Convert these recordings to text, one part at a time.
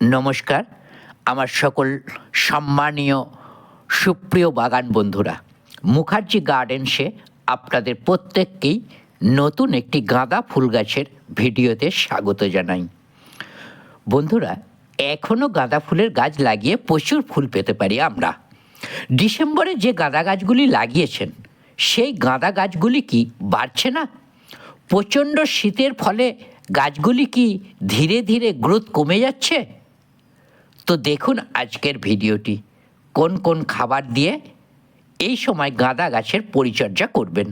নমস্কার, আমার সকল সম্মানীয়, সুপ্রিয় বাগান বন্ধুরা। মুখার্জি গার্ডেন্সে আপনাদের প্রত্যেককেই নতুন একটি গাঁদা ফুল গাছের ভিডিওতে স্বাগত জানাই। বন্ধুরা এখনও গাঁদা ফুলের গাছ লাগিয়ে প্রচুর ফুল পেতে পারি আমরা। ডিসেম্বরে যে গাঁদা গাছগুলি লাগিয়েছেন, সেই গাঁদা গাছগুলি কি বাড়ছে না? প্রচণ্ড শীতের ফলে গাছগুলি কি ধীরে ধীরে গ্রোথ কমে যাচ্ছে? তো দেখুন আজকের ভিডিওটি। কোন কোন খাবার দিয়ে এই সময় গাঁদা গাছের পরিচর্যা করবেন।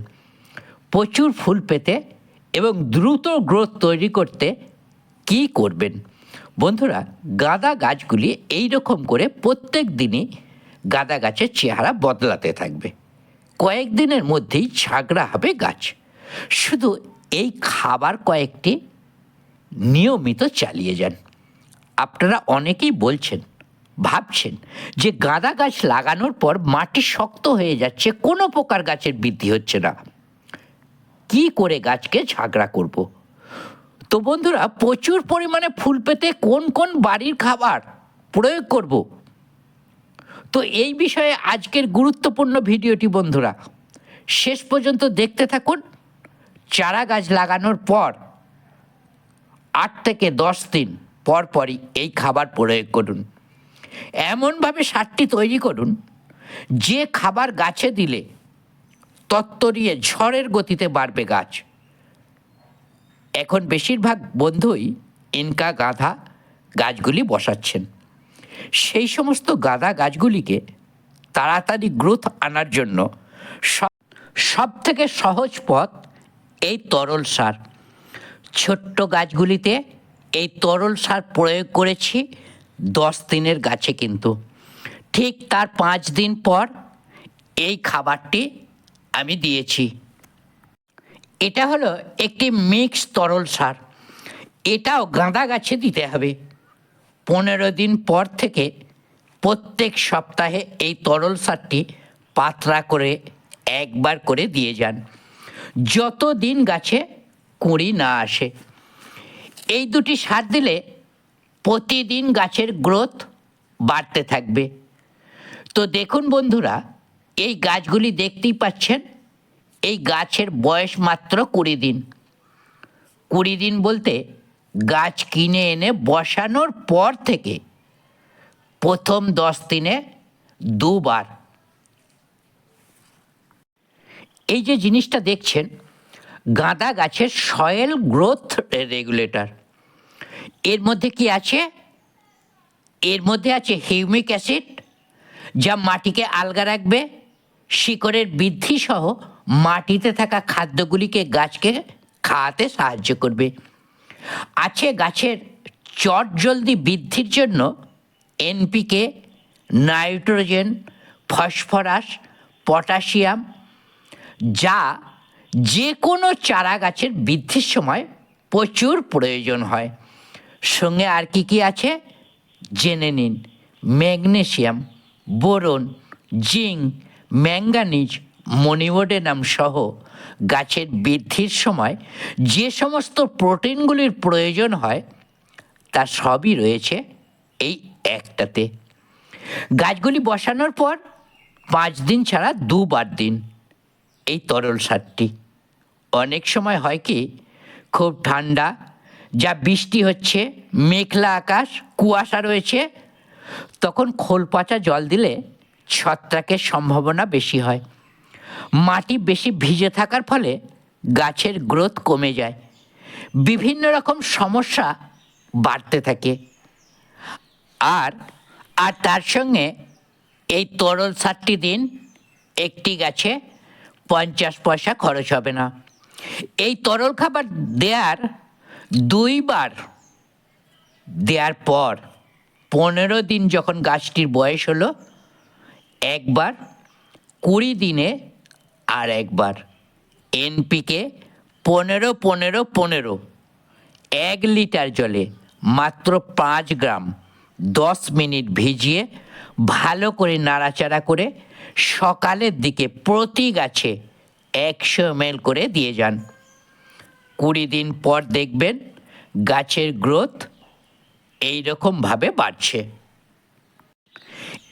প্রচুর ফুল পেতে এবং দ্রুত গ্রোথ তৈরি করতে কি করবেন? বন্ধুরা, গাঁদা গাছগুলি এই রকম করে প্রত্যেক দিনই গাঁদা গাছের চেহারা বদলাতে থাকবে। কয়েকদিনের মধ্যেই ঝাগড়া হবে গাছ। শুধু এই খাবার কয়েকটি নিয়মিত চালিয়ে যান। আপনারা অনেকেই বলছেন, ভাবছেন যে গাঁদা গাছ লাগানোর পর মাটি শক্ত হয়ে যাচ্ছে, কোনো প্রকার গাছের বৃদ্ধি হচ্ছে না কি করে গাছকে ঝাগড়া করব। তো বন্ধুরা, প্রচুর পরিমাণে ফুল পেতে কোন কোন বাড়ির খাবার প্রয়োগ করব। তো এই বিষয়ে আজকের গুরুত্বপূর্ণ ভিডিওটি বন্ধুরা, শেষ পর্যন্ত দেখতে থাকুন চারা গাছ লাগানোর পর আট থেকে দশ দিন পর পরই এই খাবার প্রয়োগ করুন। এমনভাবে সারটি তৈরি করুন, যে খাবার গাছে দিলে তত্তরিয়ে ঝড়ের গতিতে বাড়বে গাছ। এখন বেশিরভাগ বন্ধুই ইনকা গাধা গাছগুলি বসাচ্ছেন। সেই সমস্ত গাদা গাছগুলিকে তাড়াতাড়ি গ্রোথ আনার জন্য সব থেকে সহজ পথ এই তরল সার। ছোট্ট গাছগুলিতে এই তরল সার প্রয়োগ করেছি দশ দিনের গাছে কিন্তু। ঠিক তার পাঁচ দিন পর এই খাবারটি আমি দিয়েছি। এটা হলো একটি মিক্স তরল সার। এটাও গাঁদা গাছে দিতে হবে। পনেরো দিন পর থেকে প্রত্যেক সপ্তাহে এই তরল সারটি পাতলা করে একবার করে দিয়ে যান। যত দিন গাছে কুঁড়ি না আসে এই দুটি সার দিলে প্রতিদিন গাছের গ্রোথ বাড়তে থাকবে। তো দেখুন বন্ধুরা, এই গাছগুলি দেখতেই পাচ্ছেন, এই গাছের বয়স মাত্র কুড়ি দিন। কুড়ি দিন বলতে গাছ কিনে এনে বসানোর পর থেকে প্রথম দশ দিনে দুবার। এই যে জিনিসটা দেখছেন গাঁদা গাছের সয়েল গ্রোথ রেগুলেটর। এর মধ্যে কি আছে? এর মধ্যে আছে হিউমিক অ্যাসিড, যা মাটিকে আলগা রাখবে। শিকড়ের বৃদ্ধি সহ মাটিতে থাকা খাদ্যগুলিকে গাছকে খাওয়াতে সাহায্য করবে। আছে গাছের চট জলদি বৃদ্ধির জন্য এনপিকে, নাইট্রোজেন, ফসফরাস, পটাশিয়াম, যা যে কোনো চারা গাছের বৃদ্ধির সময় প্রচুর প্রয়োজন হয়। সঙ্গে আর কি কি আছে? জেনে নিন। Magnesium, boron, zinc, manganese molybdenum সহ গাছের বৃদ্ধির সময় যে সমস্ত প্রোটিনগুলির প্রয়োজন হয়, তা সবই রয়েছে এই একটাতে। গাছগুলি বসানোর পর পাঁচ দিন ছাড়া দুবার দিন। এই তরল সারটি। অনেক সময় হয় কি, খুব ঠান্ডা, যা বৃষ্টি হচ্ছে, মেঘলা আকাশ, কুয়াশা রয়েছে, তখন খোল পচা জল দিলে ছত্রাকের সম্ভাবনা বেশি হয়। মাটি বেশি ভিজে থাকার ফলে গাছের গ্রোথ কমে যায়। বিভিন্ন রকম সমস্যা বাড়তে থাকে। আর আর তার সঙ্গে এই তরল সারটি দিন একটি গাছে পঞ্চাশ পয়সা খরচ হবে না। এই তরল খাবার দেওয়ার দুইবার দেওয়ার পর পনেরো দিন যখন গাছটির বয়স হলো, একবার কুড়ি দিনে আর একবার। এনপিকে পনেরো পনেরো পনেরো। এক লিটার জলে মাত্র পাঁচ গ্রাম দশ মিনিট ভিজিয়ে ভালো করে নাড়াচাড়া করে সকালের দিকে প্রতি গাছে একশো এমএল করে দিয়ে যান। কুড়ি দিন পর দেখবেন গাছের গ্রোথ এই রকমভাবে বাড়ছে।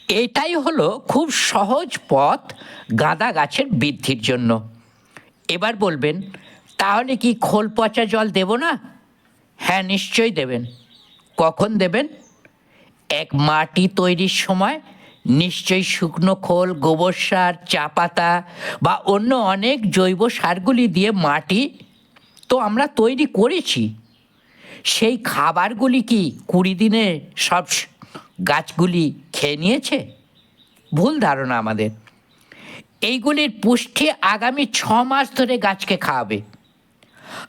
এটাই হলো খুব সহজ পথ গাঁদা গাছের বৃদ্ধির জন্য। এবার বলবেন, তাহলে কি খোল পচা জল দেব না? হ্যাঁ নিশ্চয়ই দেবেন। কখন দেবেন? এক মাটি তৈরির সময় নিশ্চয়ই শুকনো খোল, গোবর সার, চা পাতা বা অন্য অনেক জৈব সারগুলি দিয়ে মাটি তো আমরা তৈরি করেছি। সেই খাবারগুলি কি কুড়ি দিনে সব গাছগুলি খেয়ে নিয়েছে? ভুল ধারণা আমাদের। এইগুলির পুষ্টি আগামী ছ মাস ধরে গাছকে খাওয়াবে।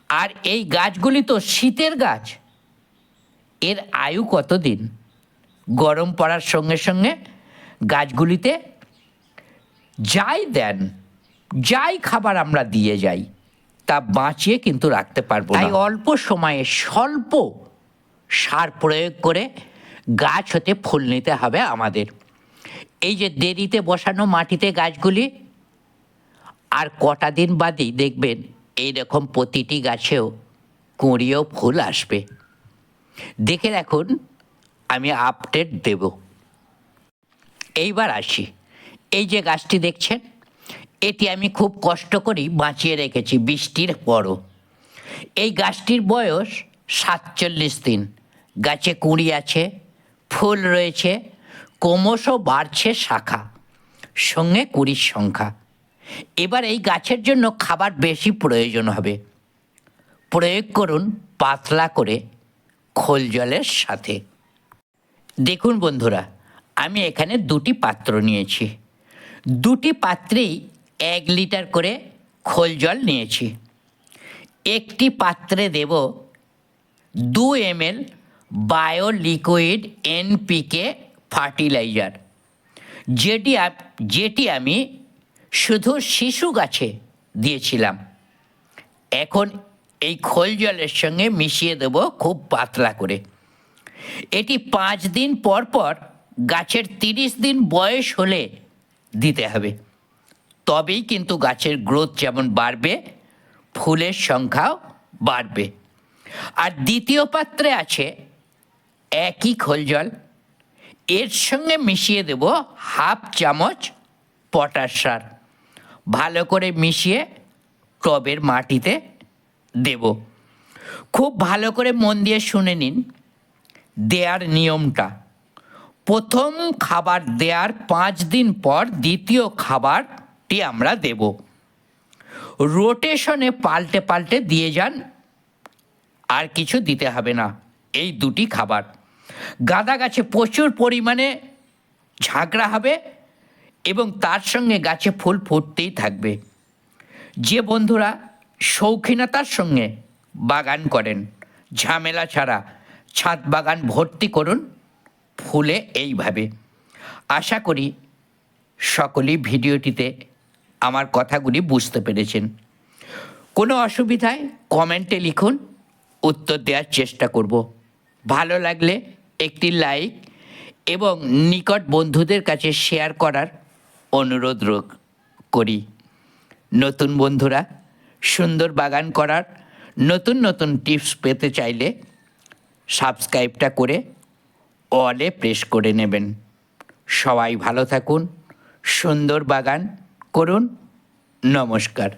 আর এই গাছগুলি তো শীতের গাছ। এর আয়ু কতদিন? গরম পড়ার সঙ্গে সঙ্গে গাছগুলিতে যাই দেন, যাই খাবার আমরা দিয়ে যাই, তা বাঁচিয়ে কিন্তু রাখতে পারব তাই অল্প সময়ে স্বল্প সার প্রয়োগ করে গাছ হতে ফুল নিতে হবে আমাদের। এই যে দেরিতে বসানো মাটিতে গাছগুলি, আর কটা দিন বাদেই দেখবেন এইরকম প্রতিটি গাছেও কুঁড়িও ফুল আসবে। দেখে রাখুন, আমি আপডেট দেব। এইবার আসি। এই যে গাছটি দেখছেন, এটি আমি খুব কষ্ট করেই বাঁচিয়ে রেখেছি বৃষ্টির পরও। এই গাছটির বয়স সাতচল্লিশ দিন। গাছে কুঁড়ি আছে, ফুল রয়েছে, ক্রমশ বাড়ছে শাখা, সঙ্গে কুড়ির সংখ্যা। এবার এই গাছের জন্য খাবার বেশি প্রয়োজন হবে। প্রয়োগ করুন পাতলা করে খোল জলের সাথে। দেখুন বন্ধুরা আমি এখানে দুটি পাত্র নিয়েছি। দুটি পাত্রেই এক লিটার করে খোল জল নিয়েছি। একটি পাত্রে দেব দু M L bio liquid NPK fertiliser. যেটি যেটি আমি শুধু শিশু গাছে দিয়েছিলাম। এখন এই খোল জলের সঙ্গে মিশিয়ে দেব খুব পাতলা করে। এটি পাঁচ দিন পর পর গাছের তিরিশ দিন বয়স হলে দিতে হবে। তবেই কিন্তু গাছের গ্রোথ যেমন বাড়বে, ফুলের সংখ্যাও বাড়বে। আর দ্বিতীয় পাত্রে আছে একই খোল জল। এর সঙ্গে মিশিয়ে দেব হাফ চামচ পটাশ সার। ভালো করে মিশিয়ে টবের মাটিতে দেব। খুব ভালো করে মন দিয়ে শুনে নিন দেয়ার নিয়মটা। প্রথম খাবার দেওয়ার পাঁচ দিন পর দ্বিতীয় খাবারটি আমরা দেব। রোটেশনে পাল্টে পাল্টে দিয়ে যান, আর কিছু দিতে হবে না, এই দুটি খাবার। গাঁদা গাছে প্রচুর পরিমাণে ঝাঁকড়া হবে এবং তার সঙ্গে গাছে ফুল ফুটতেই থাকবে। যে বন্ধুরা শৌখিনতার সঙ্গে বাগান করেন, ঝামেলা ছাড়া ছাদ বাগান ভর্তি করুন ফুলে এইভাবে। আশা করি সকলেই ভিডিওটিতে আমার কথাগুলি বুঝতে পেরেছেন। কোনো অসুবিধায় কমেন্টে লিখুন, উত্তর দেওয়ার চেষ্টা করব। ভালো লাগলে একটি লাইক এবং নিকট বন্ধুদের কাছে শেয়ার করার অনুরোধ করি। নতুন বন্ধুরা, সুন্দর বাগান করার নতুন নতুন টিপস পেতে চাইলে সাবস্ক্রাইবটা করে অলে প্রেস করে নেবেন। সবাই ভালো থাকুন সুন্দর বাগান করুন। নমস্কার।